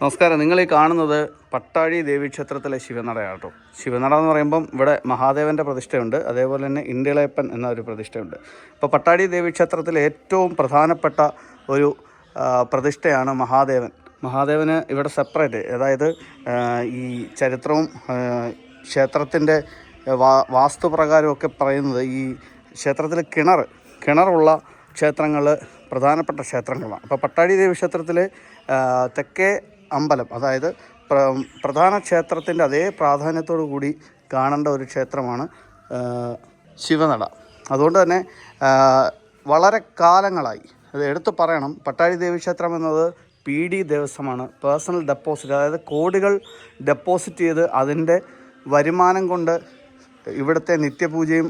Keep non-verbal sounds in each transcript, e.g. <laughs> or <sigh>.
നമസ്കാരം. നിങ്ങൾ ഈ കാണുന്നത് പട്ടാഴി ദേവീക്ഷേത്രത്തിലെ ശിവനട കേട്ടോ ശിവനട എന്ന് പറയുമ്പം ഇവിടെ മഹാദേവന്റെ പ്രതിഷ്ഠയുണ്ട്. അതേപോലെ തന്നെ ഇന്ത്യളയപ്പൻ എന്ന ഒരു പ്രതിഷ്ഠയുണ്ട്. ഇപ്പോൾ പട്ടാഴി ദേവീക്ഷേത്രത്തിലെ ഏറ്റവും പ്രധാനപ്പെട്ട ഒരു പ്രതിഷ്ഠയാണ് മഹാദേവൻ. മഹാദേവന് ഇവിടെ സെപ്പറേറ്റ് അതായത് ഈ ചരിത്രവും ക്ഷേത്രത്തിന്റെ വാ വാസ്തുപ്രകാരമൊക്കെ പറയുന്നത് ഈ ക്ഷേത്രത്തിലെ കിണർ കിണറുള്ള ക്ഷേത്രങ്ങൾ പ്രധാനപ്പെട്ട ക്ഷേത്രങ്ങളാണ്. അപ്പോൾ പട്ടാഴി ദേവി ക്ഷേത്രത്തിൽ തെക്കേ അമ്പലം. അതായത് പ്ര പ്രധാന ക്ഷേത്രത്തിന്റെ അതേ പ്രാധാന്യത്തോടു കൂടി കാണേണ്ട ഒരു ക്ഷേത്രമാണ് ശിവനട. അതുകൊണ്ട് തന്നെ വളരെ കാലങ്ങളായി. അത് എടുത്തു പറയണം പട്ടാഴി ദേവി ക്ഷേത്രം എന്നത് പി ഡി ദേവസ്വമാണ്. പേഴ്സണൽ ഡെപ്പോസിറ്റ് അതായത് കോടികൾ ഡെപ്പോസിറ്റ് ചെയ്ത് അതിന്റെ വരുമാനം കൊണ്ട് ഇവിടുത്തെ നിത്യപൂജയും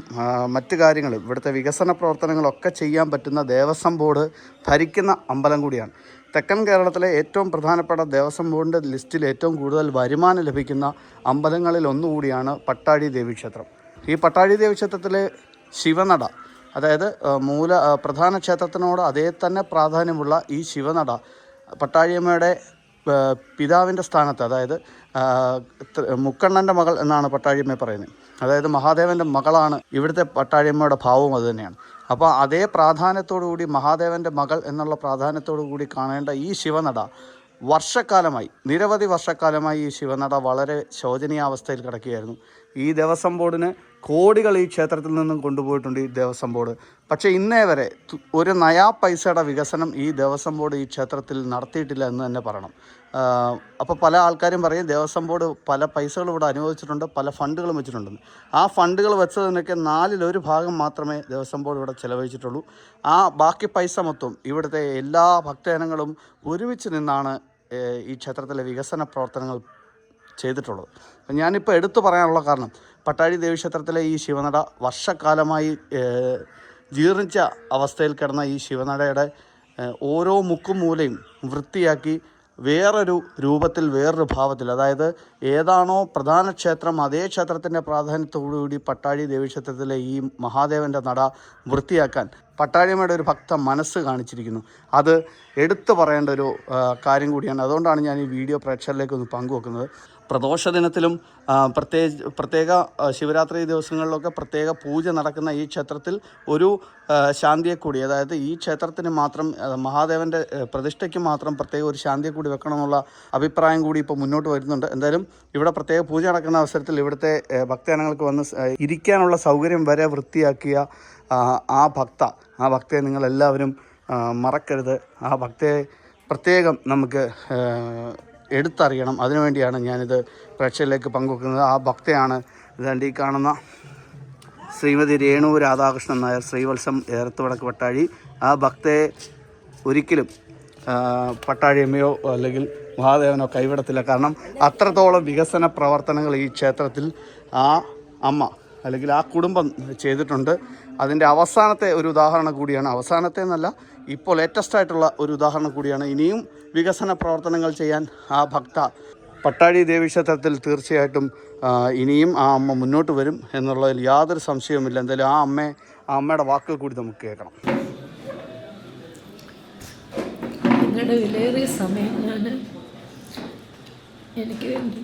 മറ്റു കാര്യങ്ങളും ഇവിടുത്തെ വികസന പ്രവർത്തനങ്ങളൊക്കെ ചെയ്യാൻ പറ്റുന്ന ദേവസ്വം ബോർഡ് ഭരിക്കുന്ന അമ്പലം കൂടിയാണ്. തെക്കൻ കേരളത്തിലെ ഏറ്റവും പ്രധാനപ്പെട്ട ദേവസ്വം ബോർഡിന്റെ ലിസ്റ്റിൽ ഏറ്റവും കൂടുതൽ വരുമാനം ലഭിക്കുന്ന അമ്പലങ്ങളിൽ ഒന്നുകൂടിയാണ് പട്ടാഴി ദേവീക്ഷേത്രം. ഈ പട്ടാഴി ദേവീക്ഷേത്രത്തിലെ ശിവനട അതായത് മൂല പ്രധാന ക്ഷേത്രത്തിനോട് അതേ തന്നെ പ്രാധാന്യമുള്ള ഈ ശിവനട പട്ടാഴിയമ്മയുടെ പിതാവിന്റെ സ്ഥാനത്ത് അതായത് മുക്കണ്ണന്റെ മകൾ എന്നാണ് പട്ടാഴിയമ്മയെ പറയുന്നത്. അതായത് മഹാദേവന്റെ മകളാണ് ഇവിടുത്തെ പട്ടാഴിയമ്മയുടെ ഭാവവും അത് തന്നെയാണ്. അപ്പോൾ അതേ പ്രാധാന്യത്തോടു കൂടി മഹാദേവന്റെ മകൾ എന്നുള്ള പ്രാധാന്യത്തോടു കൂടി കാണേണ്ട ഈ ശിവനട വർഷക്കാലമായി നിരവധി വർഷക്കാലമായി ഈ ശിവനട വളരെ ശോചനീയാവസ്ഥയിൽ കിടക്കുകയായിരുന്നു. ഈ ദേവസ്വം ബോർഡിന് കോടികൾ ഈ ക്ഷേത്രത്തിൽ നിന്നും കൊണ്ടുപോയിട്ടുണ്ട് ഈ ദേവസ്വം ബോർഡ്. പക്ഷേ ഇന്നേ വരെ ഒരു നയാ പൈസയുടെ വികസനം ഈ ദേവസ്വം ബോർഡ് ഈ ക്ഷേത്രത്തിൽ നടത്തിയിട്ടില്ല എന്ന് തന്നെ പറയണം. അപ്പോൾ പല ആൾക്കാരും പറയും ദേവസ്വം ബോർഡ് പല പൈസകളും ഇവിടെ അനുവദിച്ചിട്ടുണ്ട് പല ഫണ്ടുകളും വെച്ചിട്ടുണ്ട്. ആ ഫണ്ടുകൾ വെച്ചതിനൊക്കെ നാലിലൊരു ഭാഗം മാത്രമേ ദേവസ്വം ബോർഡ് ഇവിടെ ചിലവഴിച്ചിട്ടുള്ളൂ. ആ ബാക്കി പൈസ മൊത്തം ഇവിടുത്തെ എല്ലാ ഭക്തജനങ്ങളും ഒരുമിച്ച് നിന്നാണ് ഈ ക്ഷേത്രത്തിലെ വികസന പ്രവർത്തനങ്ങൾ ചെയ്തിട്ടുള്ളത്. ഞാനിപ്പോൾ എടുത്തു പറയാനുള്ള കാരണം പട്ടാഴി ദേവീക്ഷേത്രത്തിലെ ഈ ശിവനട വർഷക്കാലമായി ജീർണിച്ച അവസ്ഥയിൽ കിടന്ന ഈ ശിവനടയുടെ ഓരോ മുക്കും മൂലയും വൃത്തിയാക്കി വേറൊരു രൂപത്തിൽ വേറൊരു ഭാവത്തിൽ അതായത് ഏതാണോ പ്രധാന ക്ഷേത്രം അതേ ക്ഷേത്രത്തിന്റെ പ്രാധാന്യത്തോടുകൂടി പട്ടാഴി ദേവീക്ഷേത്രത്തിലെ ഈ മഹാദേവന്റെ നട വൃത്തിയാക്കാൻ പട്ടാഴിയമ്മയുടെ ഒരു ഭക്ത മനസ്സ് കാണിച്ചിരിക്കുന്നു. അത് എടുത്തു പറയേണ്ട ഒരു കാര്യം കൂടിയാണ്. അതുകൊണ്ടാണ് ഞാൻ ഈ വീഡിയോ പ്രേക്ഷകരിലേക്ക് ഒന്ന് പങ്കുവെക്കുന്നത്. പ്രദോഷ ദിനത്തിലും പ്രത്യേക പ്രത്യേക ശിവരാത്രി ദിവസങ്ങളിലൊക്കെ പ്രത്യേക പൂജ നടക്കുന്ന ഈ ക്ഷേത്രത്തിൽ ഒരു ശാന്തിയെക്കൂടി. അതായത് ഈ ക്ഷേത്രത്തിന് മാത്രം മഹാദേവന്റെ പ്രതിഷ്ഠയ്ക്ക് മാത്രം പ്രത്യേക ഒരു ശാന്തിയെ കൂടി വെക്കണമെന്നുള്ള അഭിപ്രായം കൂടി ഇപ്പോൾ മുന്നോട്ട് വരുന്നുണ്ട്. എന്തായാലും ഇവിടെ പ്രത്യേക പൂജ നടക്കുന്ന അവസരത്തിൽ ഇവിടുത്തെ ഭക്തജനങ്ങൾക്ക് വന്ന് ഇരിക്കാനുള്ള സൗകര്യം വരെ വൃത്തിയാക്കിയ ആ, ഭക്ത ആ ഭക്തയെ നിങ്ങളെല്ലാവരും മറക്കരുത്. ആ ഭക്തയെ പ്രത്യേകം നമുക്ക് എടുത്തറിയണം. അതിനുവേണ്ടിയാണ് ഞാനിത് പ്രേക്ഷകരിലേക്ക് പങ്കുവെക്കുന്നത്. ആ ഭക്തയാണ് ഇതാണ്ട് ഈ കാണുന്ന ശ്രീമതി രേണു രാധാകൃഷ്ണൻ നായർ ശ്രീവത്സം ഏറത്തുവടക്ക് പട്ടാഴി. ആ ഭക്തയെ ഒരിക്കലും പട്ടാഴിയമ്മയോ അല്ലെങ്കിൽ മഹാദേവനോ കൈവിടത്തില്ല. കാരണം അത്രത്തോളം വികസന പ്രവർത്തനങ്ങൾ ഈ ക്ഷേത്രത്തിൽ ആ അമ്മ അല്ലെങ്കിൽ ആ കുടുംബം ചെയ്തിട്ടുണ്ട്. അതിന്റെ അവസാനത്തെ ഒരു ഉദാഹരണം കൂടിയാണ്. അവസാനത്തെ എന്നല്ല ഇപ്പോൾ ലേറ്റസ്റ്റ് ആയിട്ടുള്ള ഒരു ഉദാഹരണം കൂടിയാണ്. ഇനിയും വികസന പ്രവർത്തനങ്ങൾ ചെയ്യാൻ ആ ഭക്ത പട്ടാഴി ദേവീക്ഷേത്രത്തിൽ തീർച്ചയായിട്ടും ഇനിയും ആ അമ്മ മുന്നോട്ട് വരും എന്നുള്ളതിൽ യാതൊരു സംശയവുമില്ല. എന്തായാലും ആ അമ്മയെ ആ അമ്മയുടെ വാക്കുകൾ കൂടി നമുക്ക് കേൾക്കണം. നിങ്ങളുടെ വിലയേറിയ സമയം ഞാൻ എനിക്ക് വേണ്ടി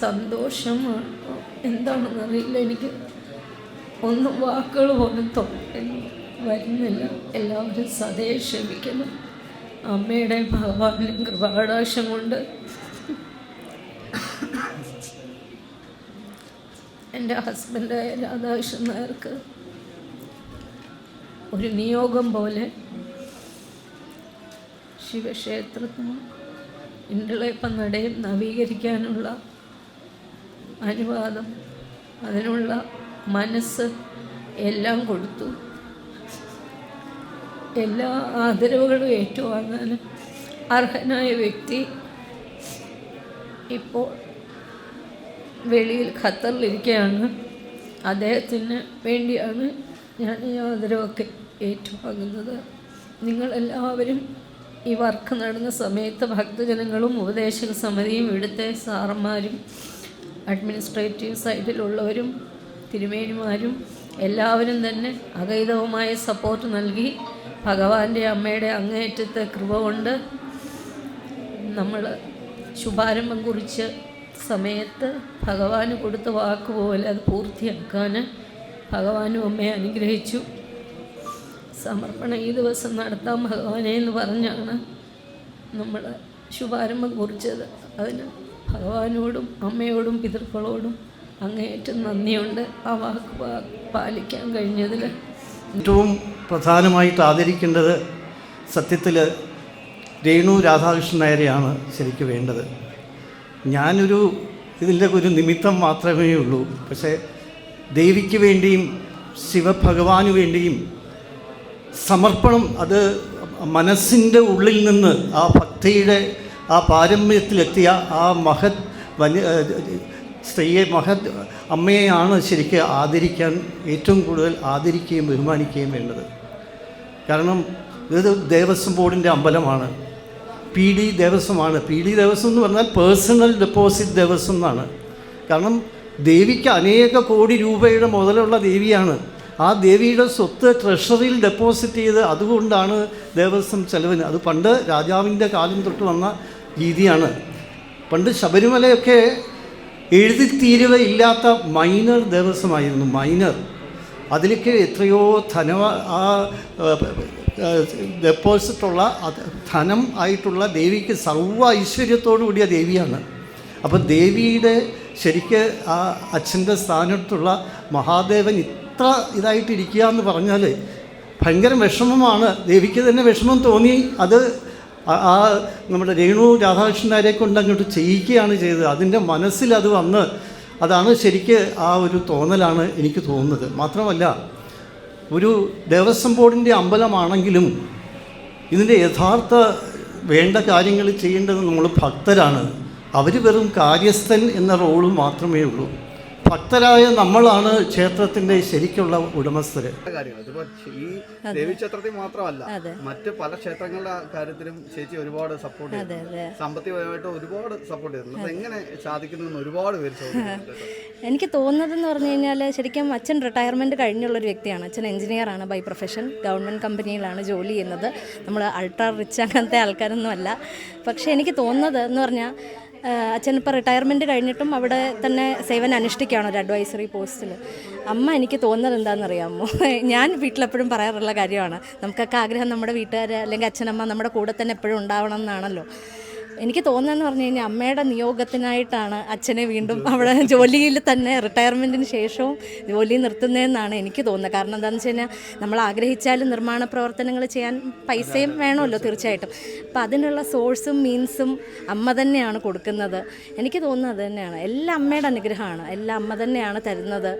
സന്തോഷമാണ്. എന്താണെന്ന് അറിയില്ല എനിക്ക് ഒന്നും വാക്കുകൾ പോലും തൊട്ടില്ല വരുന്നില്ല. എല്ലാവരും സതേ ക്ഷമിക്കണം അമ്മയുടെ ഭഗവാനും കൃപാടാശം കൊണ്ട് എന്റെ ഹസ്ബൻഡായ രാധാകൃഷ്ണൻ നായർക്ക് ഒരു നിയോഗം പോലെ ശിവക്ഷേത്രത്തിന് ഇണ്ടിളയപ്പം നവീകരിക്കാനുള്ള അനുവാദം അതിനുള്ള മനസ്സ് എല്ലാം കൊടുത്തു. എല്ലാ ആദരവുകളും ഏറ്റുവാങ്ങാൻ അർഹനായ വ്യക്തി ഇപ്പോൾ വെളിയിൽ ഖത്തറിലിരിക്കുകയാണ്. അദ്ദേഹത്തിന് വേണ്ടിയാണ് ഞാൻ ഈ ആദരവൊക്കെ ഏറ്റുവാങ്ങുന്നത്. നിങ്ങളെല്ലാവരും ഈ വർക്ക് നടന്ന സമയത്ത് ഭക്തജനങ്ങളും ഉപദേശക സമിതിയും ഇവിടുത്തെ സാറന്മാരും അഡ്മിനിസ്ട്രേറ്റീവ് സൈഡിലുള്ളവരും തിരുമേനിമാരും എല്ലാവരും തന്നെ അകൈതവുമായ സപ്പോർട്ട് നൽകി ഭഗവാന്റെ അമ്മയുടെ അങ്ങേയറ്റത്തെ കൃപ കൊണ്ട് നമ്മൾ ശുഭാരംഭം കുറിച്ച് സമയത്ത് ഭഗവാന് കൊടുത്ത വാക്കുപോലെ അത് പൂർത്തിയാക്കാൻ ഭഗവാനും അമ്മയെ അനുഗ്രഹിച്ചു. സമർപ്പണം ഈ ദിവസം നടത്താം ഭഗവാനെ എന്ന് പറഞ്ഞാണ് നമ്മൾ ശുഭാരംഭം കുറിച്ചത്. അതിന് ഭഗവാനോടും അമ്മയോടും പിതൃക്കളോടും അങ്ങേയറ്റം നന്ദിയുണ്ട്. ആ വാക്ക് പാലിക്കാൻ കഴിഞ്ഞതിൽ ഏറ്റവും പ്രധാനമായിട്ട് ആദരിക്കേണ്ടത് സത്യത്തിൽ രേണു രാധാകൃഷ്ണൻ നായരെയാണ് ശരിക്കും വേണ്ടത്. ഞാനൊരു ഇതിന്റെ ഒരു നിമിത്തം മാത്രമേ ഉള്ളൂ. പക്ഷേ ദേവിക്ക് വേണ്ടിയും ശിവഭഗവാനു വേണ്ടിയും സമർപ്പണം അത് മനസ്സിന്റെ ഉള്ളിൽ നിന്ന് ആ ഭക്തിയുടെ ആ പാരമ്പര്യത്തിലെത്തിയ ആ മഹത് വലിയ സ്ത്രീയെ മഹത് അമ്മയെയാണ് ശരിക്ക് ആദരിക്കാൻ ഏറ്റവും കൂടുതൽ ആദരിക്കുകയും ബഹുമാനിക്കുകയും വേണ്ടത്. കാരണം ഇത് ദേവസ്വം ബോർഡിന്റെ അമ്പലമാണ്. പി ഡി ദേവസ്വമാണ്. പി ഡി ദേവസ്വം എന്ന് പറഞ്ഞാൽ പേഴ്സണൽ ഡെപ്പോസിറ്റ് ദേവസ്വം എന്നാണ്. കാരണം ദേവിക്ക് അനേക കോടി രൂപയുടെ മുതലുള്ള ദേവിയാണ്. ആ ദേവിയുടെ സ്വത്ത് ട്രഷറിയിൽ ഡെപ്പോസിറ്റ് ചെയ്ത് അതുകൊണ്ടാണ് ദേവസ്വം ചെലവിന്. അത് പണ്ട് രാജാവിന്റെ കാലം തൊട്ട് വന്ന രീതിയാണ്. പണ്ട് ശബരിമലയൊക്കെ എഴുതി തീരുവയില്ലാത്ത മൈനർ ദേവസ്വമായിരുന്നു മൈനർ അതിലേക്ക് എത്രയോ ധനവ ആ ഡെപ്പോസിറ്റുള്ള ധനം ആയിട്ടുള്ള ദേവിക്ക് സർവ ഐശ്വര്യത്തോടു കൂടിയ ദേവിയാണ്. അപ്പോൾ ദേവിയുടെ ശരിക്ക് ആ അച്ഛന്റെ സ്ഥാനത്തുള്ള മഹാദേവൻ ഇത്ര ഇതായിട്ടിരിക്കുക എന്ന് പറഞ്ഞാൽ ഭയങ്കര വിഷമമാണ്. ദേവിക്ക് തന്നെ വിഷമം തോന്നി. അത് ആ- നമ്മുടെ രേണു രാധാകൃഷ്ണനാരെ കൊണ്ട് അങ്ങോട്ട് ചെയ്യിക്കുകയാണ് ചെയ്തത്. അതിന്റെ മനസ്സിൽ അത് വന്ന് അതാണ് ശരിക്ക് ആ ഒരു തോന്നലാണ് എനിക്ക് തോന്നുന്നത്. മാത്രമല്ല ഒരു ദേവസ്വം ബോർഡിന്റെ അമ്പലമാണെങ്കിലും ഇതിന്റെ യഥാർത്ഥ വേണ്ട കാര്യങ്ങൾ ചെയ്യേണ്ടത് നമ്മൾ ഭക്തരാണ്. അവർ വെറും കാര്യസ്ഥൻ എന്ന റോൾ മാത്രമേ ഉള്ളൂ. ഭക്തരായ നമ്മളാണ് ക്ഷേത്രത്തിന്റെ ശരിക്കുള്ള ഉടമസ്ഥര്. ഈ ദേവീക്ഷേത്രത്തിൽ മാത്രമല്ല. മറ്റ് പല ക്ഷേത്രങ്ങളുടെ കാര്യത്തിലും ചേച്ചി ഒരുപാട് സപ്പോർട്ട് ചെയ്തു സാമ്പത്തികമായിട്ട് ഒരുപാട് സപ്പോർട്ട് ചെയ്തിട്ടുണ്ട്. അത് എങ്ങനെ സാധിക്കുന്നു എന്ന് ഒരുപാട് പേര് <laughs> എനിക്ക് തോന്നുന്നതെന്ന് പറഞ്ഞു കഴിഞ്ഞാൽ ശരിക്കും അച്ഛൻ റിട്ടയർമെന്റ് കഴിഞ്ഞുള്ളൊരു വ്യക്തിയാണ്. അച്ഛൻ എഞ്ചിനീയറാണ് ബൈ പ്രൊഫഷൻ ഗവൺമെന്റ് കമ്പനിയിലാണ് ജോലി ചെയ്യുന്നത്. നമ്മൾ അൾട്രാ റിച്ച് അങ്ങനത്തെ ആൾക്കാരൊന്നും അല്ല പക്ഷേ എനിക്ക് തോന്നുന്നത് എന്ന് പറഞ്ഞാൽ അച്ഛൻ ഇപ്പോൾ കഴിഞ്ഞിട്ടും അവിടെ തന്നെ സേവനം അനുഷ്ഠിക്കുകയാണ് ഒരു അഡ്വൈസറി പോസ്റ്റിൽ അമ്മ എനിക്ക് തോന്നുന്നത് എന്താണെന്നറിയാമോ? <laughs> ഞാൻ വീട്ടിലെപ്പോഴും പറയാറുള്ള കാര്യമാണ്. നമുക്കൊക്കെ ആഗ്രഹം നമ്മുടെ വീട്ടുകാർ അല്ലെങ്കിൽ അച്ഛനമ്മ നമ്മുടെ കൂടെ തന്നെ എപ്പോഴും ഉണ്ടാവണം എന്നാണല്ലോ. എനിക്ക് തോന്നുന്നതെന്ന് പറഞ്ഞു കഴിഞ്ഞാൽ അമ്മയുടെ നിയോഗത്തിനായിട്ടാണ് അച്ഛനെ വീണ്ടും അവിടെ ജോലിയിൽ തന്നെ റിട്ടയർമെന്റിന് ശേഷവും ജോലി നിർത്തുന്നതെന്നാണ് എനിക്ക് തോന്നുന്നത്. കാരണം എന്താണെന്ന് വെച്ച് കഴിഞ്ഞാൽ നമ്മൾ ആഗ്രഹിച്ചാലും നിർമ്മാണ പ്രവർത്തനങ്ങൾ ചെയ്യാൻ പൈസയും വേണമല്ലോ തീർച്ചയായിട്ടും. അപ്പം അതിനുള്ള സോഴ്സും മീൻസും അമ്മ തന്നെയാണ് കൊടുക്കുന്നത്. എനിക്ക് തോന്നുന്നത് തന്നെയാണ്. എല്ലാം അമ്മയുടെ അനുഗ്രഹമാണ്. എല്ലാം അമ്മ തന്നെയാണ് തരുന്നത്.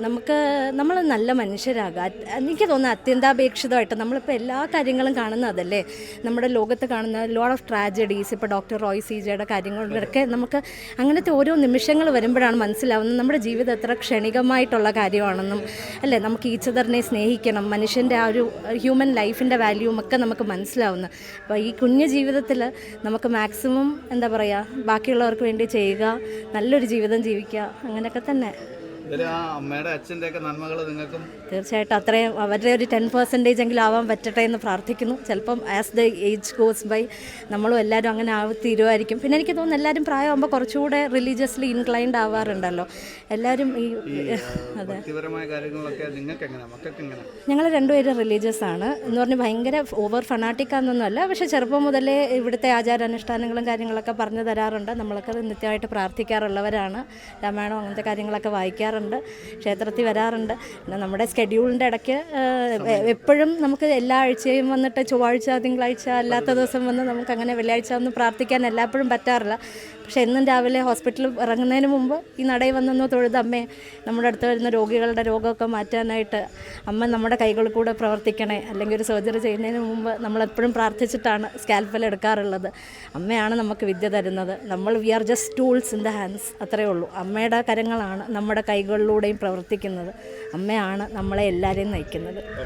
നമുക്ക് നമ്മൾ നല്ല മനുഷ്യരാകാം. എനിക്ക് തോന്നുന്നു അത്യന്താപേക്ഷിതമായിട്ട് നമ്മളിപ്പോൾ എല്ലാ കാര്യങ്ങളും കാണുന്ന അതല്ലേ? നമ്മുടെ ലോകത്ത് കാണുന്ന ലോഡ് ഓഫ് ട്രാജഡീസ് ഇപ്പോൾ ഡോക്ടർ റോയ് സീജയുടെ കാര്യങ്ങളൊക്കെ നമുക്ക് അങ്ങനത്തെ ഓരോ നിമിഷങ്ങൾ വരുമ്പോഴാണ് മനസ്സിലാവുന്നത്. നമ്മുടെ ജീവിതം എത്ര ക്ഷണികമായിട്ടുള്ള കാര്യമാണെന്നും അല്ലേ? നമുക്ക് ഈച്ചതറിനെ സ്നേഹിക്കണം മനുഷ്യന്റെ ആ ഒരു ഹ്യൂമൻ ലൈഫിന്റെ വാല്യൂവും ഒക്കെ നമുക്ക് മനസ്സിലാവുന്നു. അപ്പോൾ ഈ കുഞ്ഞു ജീവിതത്തിൽ നമുക്ക് മാക്സിമം എന്താ പറയുക ബാക്കിയുള്ളവർക്ക് വേണ്ടി ചെയ്യുക നല്ലൊരു ജീവിതം ജീവിക്കുക അങ്ങനെയൊക്കെ തന്നെ. ഇതിൽ ആ അമ്മയുടെ അച്ഛന്റെ ഒക്കെ നന്മകൾ നിങ്ങൾക്കും തീർച്ചയായിട്ടും അത്രയും അവരുടെ ഒരു ടെൻ പെർസെന്റേജ് എങ്കിലും ആവാൻ പറ്റട്ടെ എന്ന് പ്രാർത്ഥിക്കുന്നു. ചിലപ്പം as the age goes by നമ്മളും എല്ലാവരും അങ്ങനെ ആവി തീരുമായിരിക്കും പിന്നെ എനിക്ക് തോന്നുന്നു എല്ലാവരും പ്രായമാകുമ്പോൾ കുറച്ചുകൂടെ റിലീജിയസ്ലി ഇൻക്ലൈൻഡ് ആവാറുണ്ടല്ലോ. എല്ലാവരും ഈ <laughs> അതെ. ഞങ്ങൾ രണ്ടുപേരും റിലീജിയസ് ആണ്. എന്ന് പറഞ്ഞാൽ ഭയങ്കര ഓവർ ഫണാറ്റിക്കാന്നൊന്നുമല്ല പക്ഷെ ചെറുപ്പം മുതലേ ഇവിടുത്തെ ആചാരാനുഷ്ഠാനങ്ങളും കാര്യങ്ങളൊക്കെ പറഞ്ഞു തരാറുണ്ട്. നമ്മളൊക്കെ നിത്യമായിട്ട് പ്രാർത്ഥിക്കാറുള്ളവരാണ്. രാമായണം അങ്ങനത്തെ കാര്യങ്ങളൊക്കെ വായിക്കാറുണ്ട്. ക്ഷേത്രത്തിൽ വരാറുണ്ട്. പിന്നെ നമ്മുടെ സ്കെഡ്യൂളിന്റെ ഇടയ്ക്ക് എപ്പോഴും നമുക്ക് എല്ലാ ആഴ്ചയും വന്നിട്ട് ചൊവ്വാഴ്ച തിങ്കളാഴ്ച അല്ലാത്ത ദിവസം വന്ന് നമുക്ക് അങ്ങനെ വെള്ളിയാഴ്ച ഒന്നും പ്രാർത്ഥിക്കാൻ എല്ലായ്പ്പോഴും പറ്റാറില്ല. പക്ഷേ എന്നും രാവിലെ ഹോസ്പിറ്റലിൽ ഇറങ്ങുന്നതിന് മുമ്പ് ഈ നടയിൽ വന്നൊന്ന് തൊഴുത് അമ്മേ നമ്മുടെ അടുത്ത് വരുന്ന രോഗികളുടെ രോഗമൊക്കെ മാറ്റാനായിട്ട് അമ്മ നമ്മുടെ കൈകളിൽ കൂടെ പ്രവർത്തിക്കണേ. അല്ലെങ്കിൽ ഒരു സർജറി ചെയ്യുന്നതിന് മുമ്പ് നമ്മളെപ്പോഴും പ്രാർത്ഥിച്ചിട്ടാണ് സ്കാൽപ്പൽ എടുക്കാറുള്ളത്. അമ്മയാണ് നമുക്ക് വിദ്യ തരുന്നത്. നമ്മൾ we are just tools in the hands അത്രയേ ഉള്ളൂ. അമ്മയുടെ കരങ്ങളാണ് നമ്മുടെ കൈകളിലൂടെയും പ്രവർത്തിക്കുന്നത്. അമ്മയാണ് നമ്മളെ എല്ലാവരെയും നയിക്കുന്നത്.